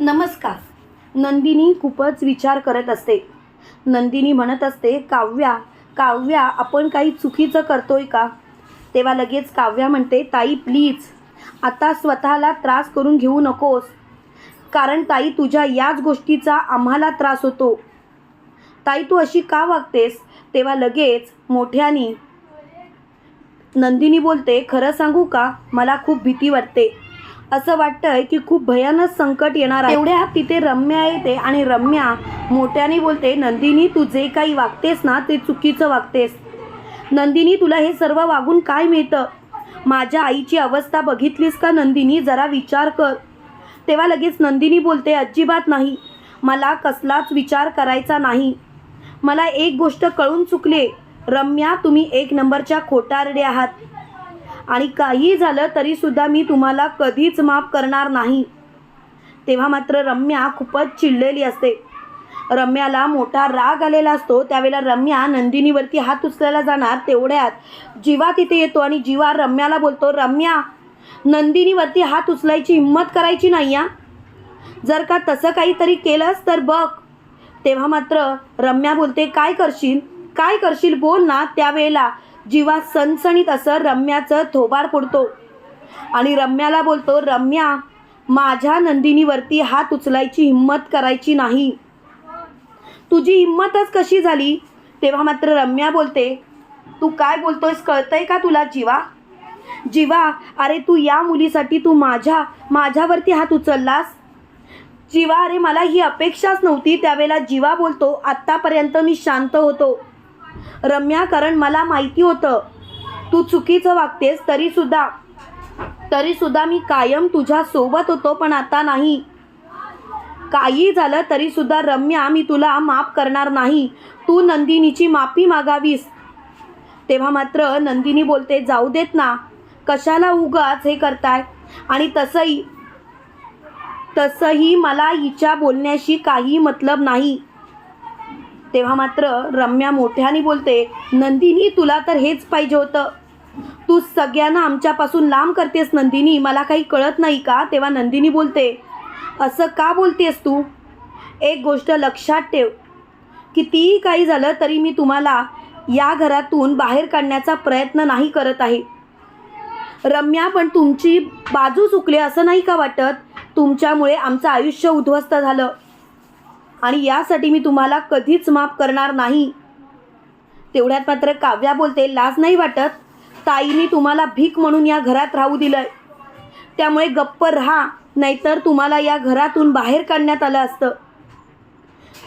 नमस्कार. नंदिनी खूपच विचार करत असते. नंदिनी म्हणत असते काव्या काव्या आपण काही चुकीचं करतोय का? तेव्हा लगेच काव्या म्हणते ताई प्लीज आता स्वतःला त्रास करून घेऊ नकोस. कारण ताई तुझ्या याच गोष्टीचा आम्हाला त्रास होतो. ताई तू अशी का वागतेस? तेव्हा लगेच मोठ्यानी नंदिनी बोलते खरं सांगू का? मला खूप भीती वाटते. असं वाटतंय की खूप भयानक संकट येणार आहे. एवढ्या तिथे रम्या येते आणि रम्या मोठ्याने बोलते नंदिनी तू जे काही वागतेस ना ते चुकीचं वागतेस. नंदिनी तुला हे सर्व वागून काय मिळतं? माझ्या आईची अवस्था बघितलीस का नंदिनी? जरा विचार कर. तेव्हा लगेच नंदिनी बोलते अजिबात नाही. मला कसलाच विचार करायचा नाही. मला एक गोष्ट कळून चुकले. रम्या तुम्ही एक नंबरच्या खोटारडे आहात. आणि काही झालं तरीसुद्धा मी तुम्हाला कधीच माफ करणार नाही. तेव्हा मात्र रम्या खूपच चिडलेली असते. रम्याला मोठा राग आलेला असतो. त्यावेळेला रम्या नंदिनीवरती हात उचलायला जाणार तेवढ्यात जीवा तिथे येतो आणि जीवा रम्याला बोलतो रम्या नंदिनीवरती हात उचलायची हिंमत करायची नाही या जर का तसं काहीतरी केलंस तर बघ. तेव्हा मात्र रम्या बोलते काय करशील? काय करशील? बोल ना. त्यावेळेला जीवा सणसणीत असं रम्याचं थोबार फोडतो. आणि रम्याला बोलतो रम्या माझ्या नंदिनीवरती हात उचलायची हिंमत करायची नाही. तुझी हिंमतच कशी झाली? तेव्हा मात्र रम्या बोलते तू काय बोलतोयस? कळतंय का तुला जीवा? जीवा अरे तू या मुलीसाठी तू माझ्या माझ्यावरती हात उचललास? जीवा अरे मला ही अपेक्षाच नव्हती. त्यावेळेला जीवा बोलतो आत्तापर्यंत मी शांत होतो. रम्या कारण मला माहिती होतं. तू चुकीचं वागतेस तरीसुद्धा. तरीसुद्धा मी कायम तुझ्या सोबत होतो पण आता नाही. काही झालं तरीसुद्धा रम्या मी तुला माफ करणार नाही. तू नंदिनीची माफी मागावीस. तेव्हा मात्र नंदिनी बोलते जाऊ देत ना. कशाला उगाच हे करताय? आणि तसंही तसंही मला हिच्या बोलण्याशी काही मतलब नाही. तेव्हा मात्र रम्या मोठ्याने बोलते नंदिनी तुला तर हेच पाहिजे होतं. तू सगळ्यांना आमच्यापासून लांब करतेस नंदिनी. मला काही कळत नाही का? तेव्हा नंदिनी बोलते असं का बोलतेस तू? एक गोष्ट लक्षात ठेव. कितीही काही झालं तरी मी तुम्हाला या घरातून बाहेर काढण्याचा प्रयत्न नाही करत आहे. रम्या पण तुमची बाजू चुकली असं नाही का वाटत? तुमच्यामुळे आमचं आयुष्य उद्ध्वस्त झालं. आणि यासाठी मी तुम्हाला कधीच माफ करणार नाही. तेवढ्यात मात्र काव्या बोलते लाज नाही वाटत? ताईने तुम्हाला भीक म्हणून या घरात राहू दिलंय. त्यामुळे गप्प राहा नाहीतर तुम्हाला या घरातून बाहेर काढण्यात आलं असतं.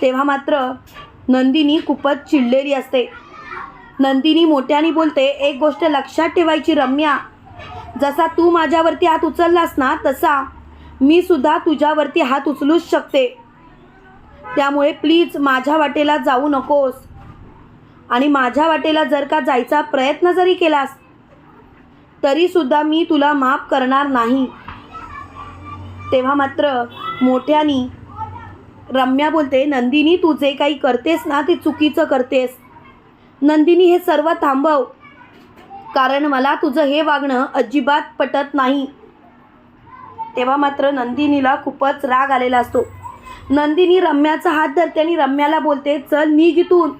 तेव्हा मात्र नंदिनी खूपच चिडलेली असते. नंदिनी मोठ्याने बोलते एक गोष्ट लक्षात ठेवायची रम्या. जसा तू माझ्यावरती हात उचललास ना तसा मी सुद्धा तुझ्यावरती हात उचलूच शकते. त्यामुळे प्लीज माझ्या वाटेला जाऊ नकोस. आणि माझ्या वाटेला जर का जायचा प्रयत्न जरी केलास तरीसुद्धा मी तुला माफ करणार नाही. तेव्हा मात्र मोठ्यानी रम्या बोलते नंदिनी तू जे काही करतेस ना ते चुकीचं करतेस. नंदिनी हे सर्व थांबव. कारण मला तुझं हे वागणं अजिबात पटत नाही. तेव्हा मात्र नंदिनीला खूपच राग आलेला असतो. नंदिनी रम्याचा हात धरते आणि रम्याला बोलते चल निघ इथून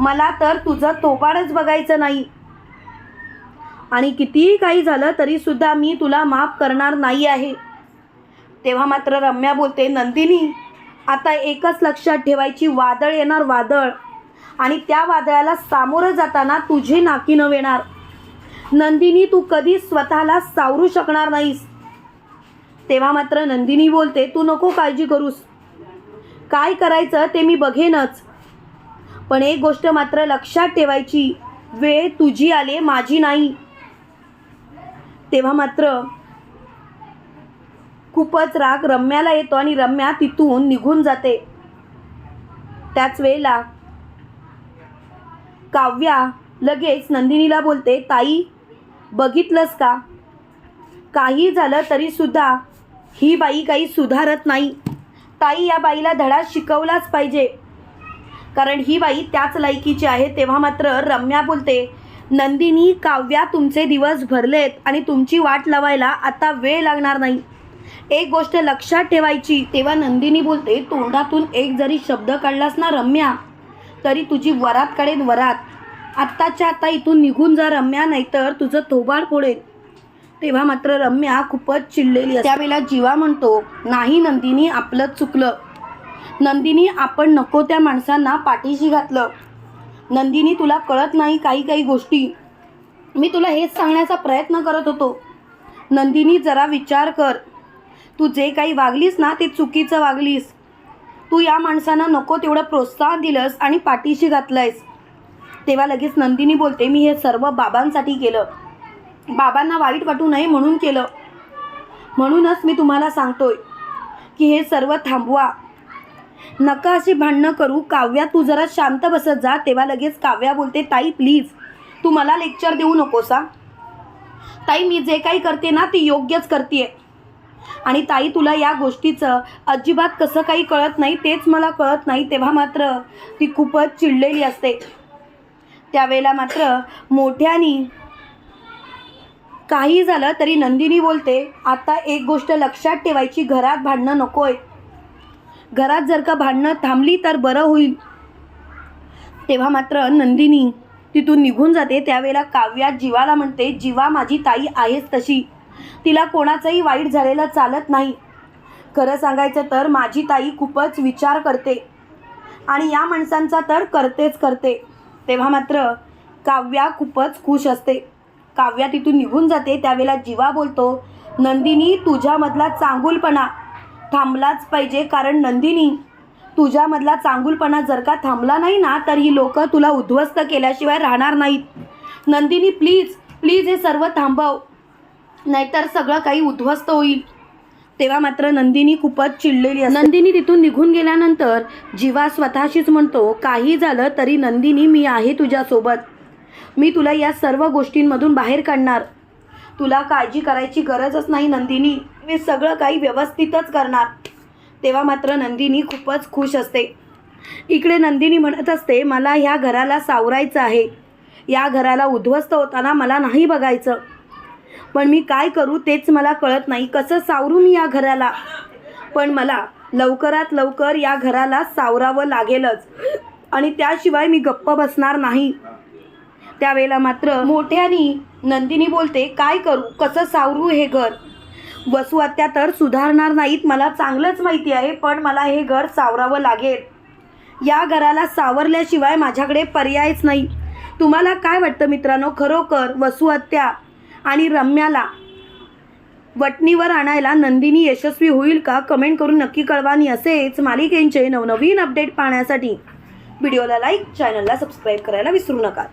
मला तर तुझं तोपाडच बघायचं नाही. आणि कितीही काही झालं तरीसुद्धा मी तुला माफ करणार नाही आहे. तेव्हा मात्र रम्या बोलते नंदिनी आता एकच लक्षात ठेवायची वादळ येणार वादळ. आणि त्या वादळाला सामोरं जाताना तुझे नाकी न येणार नंदिनी तू कधी स्वतःला सावरू शकणार नाहीस. तेव्हा मात्र नंदिनी बोलते तू नको काळजी करूस. काय करायचं ते मी बघेनच. पण एक गोष्ट मात्र लक्षात ठेवायची वेळ तुझी आले माझी नाही. तेव्हा मात्र खूपच राग रम्याला येतो आणि रम्या तिथून निघून जाते. त्याच वेळेला काव्या लगेच नंदिनीला बोलते ताई बघितलंस का? काही झालं तरीसुद्धा ही बाई काही सुधारत नाही. ताई या बाईला धडा शिकवलाच पाहिजे. कारण ही बाई त्याच लायकीची आहे तेव्हा मात्र रम्या बोलते नंदिनी काव्या तुमचे दिवस भरलेत आणि तुमची वाट लावायला आता वेळ लागणार नाही. एक गोष्ट लक्षात ठेवायची तेव्हा नंदिनी बोलते तोंडातून एक जरी शब्द काढलास ना रम्या तरी तुझी वरात काढेन वरात. आत्ताच्या आता इथून निघून जा रम्या नाहीतर तुझं थोबाड फोडेल तेव्हा मात्र रम्या खूपच चिडलेली त्यावेळेला जीवा म्हणतो नाही नंदिनी आपलं चुकलं. नंदिनी आपण नको त्या माणसांना पाठीशी घातलं. नंदिनी तुला कळत नाही काही काही गोष्टी. मी तुला हेच सांगण्याचा प्रयत्न करत होतो. नंदिनी जरा विचार कर. तू जे काही वागलीस ना ते चुकीचं वागलीस. तू या माणसांना नको तेवढं प्रोत्साहन दिलंस आणि पाठीशी घातलंयस. तेव्हा लगेच नंदिनी बोलते मी हे सर्व बाबांसाठी केलं. बाबांना वाईट वाटू नये म्हणून केलं. म्हणूनच मी तुम्हाला सांगतोय की हे सर्व थांबवा. नका अशी भांडणं करू. काव्या तू जरा शांत बसत जा. तेव्हा लगेच काव्या बोलते ताई प्लीज तू मला लेक्चर देऊ नकोसा? ताई मी जे काही करते ना ते योग्यच करते आणि ताई तुला या गोष्टीचं अजिबात कसं काही कळत नाही तेच मला कळत नाही. तेव्हा मात्र ती खूपच चिडलेली असते. त्यावेळेला मात्र मोठ्यानी काही झालं तरी नंदिनी बोलते आता एक गोष्ट लक्षात ठेवायची घरात भांडणं नकोय. घरात जर का भांडणं थांबली तर बरं होईल. तेव्हा मात्र नंदिनी तिथून निघून जाते त्यावेळेला काव्या जीवाला म्हणते जीवा माझी ताई आहेच तशी. तिला कोणाचंही वाईट झालेलं चालत नाही. खरं सांगायचं तर माझी ताई खूपच विचार करते आणि या माणसांचा तर करतेच करते. तेव्हा मात्र काव्या खूपच खुश असते. काव्या तिथून निघून जाते त्यावेळेला जीवा बोलतो नंदिनी तुझ्यामधला चांगुलपणा थांबलाच पाहिजे कारण नंदिनी तुझ्यामधला चांगुलपणा जर का थांबला नाही ना तर ही लोक तुला उद्ध्वस्त केल्याशिवाय राहणार नाहीत. नंदिनी प्लीज प्लीज हे सर्व थांबव नाहीतर सगळं काही उद्ध्वस्त होईल. तेव्हा मात्र नंदिनी खूपच चिडलेली आहे नंदिनी तिथून निघून गेल्यानंतर जीवा स्वतःशीच म्हणतो काही झालं तरी नंदिनी मी आहे तुझ्यासोबत. मी तुला या सर्व गोष्टींमधून बाहेर काढणार. तुला काळजी करायची गरजच नाही नंदिनी. मी सगळं काही व्यवस्थितच करणार. तेव्हा मात्र नंदिनी खूपच खुश असते. इकडे नंदिनी म्हणत असते मला ह्या घराला सावरायचं आहे. या घराला उद्ध्वस्त होताना मला नाही बघायचं. पण मी काय करू तेच मला कळत नाही. कसं सावरू मी या घराला? पण मला लवकरात लवकर या घराला सावरावं लागेलच. आणि त्याशिवाय मी गप्प बसणार नाही. त्यावेळेला मात्र मोठ्यानी नंदिनी बोलते काय करू? कसं सावरू हे घर? वसू आत्या तर सुधारणार नाहीत. मला चांगलंच माहिती आहे पण मला हे घर सावरावं लागेल. या घराला सावरल्याशिवाय माझ्याकडे पर्यायच नाही. तुम्हाला काय वाटतं मित्रांनो? खरोखर वसू आत्या आणि रम्याला वटणीवर आणायला नंदिनी यशस्वी होईल का? कमेंट करून नक्की कळवानी असेच मालिकेंचे नवनवीन अपडेट पाहण्यासाठी व्हिडिओला लाईक चॅनलला सबस्क्राईब करायला विसरू नका.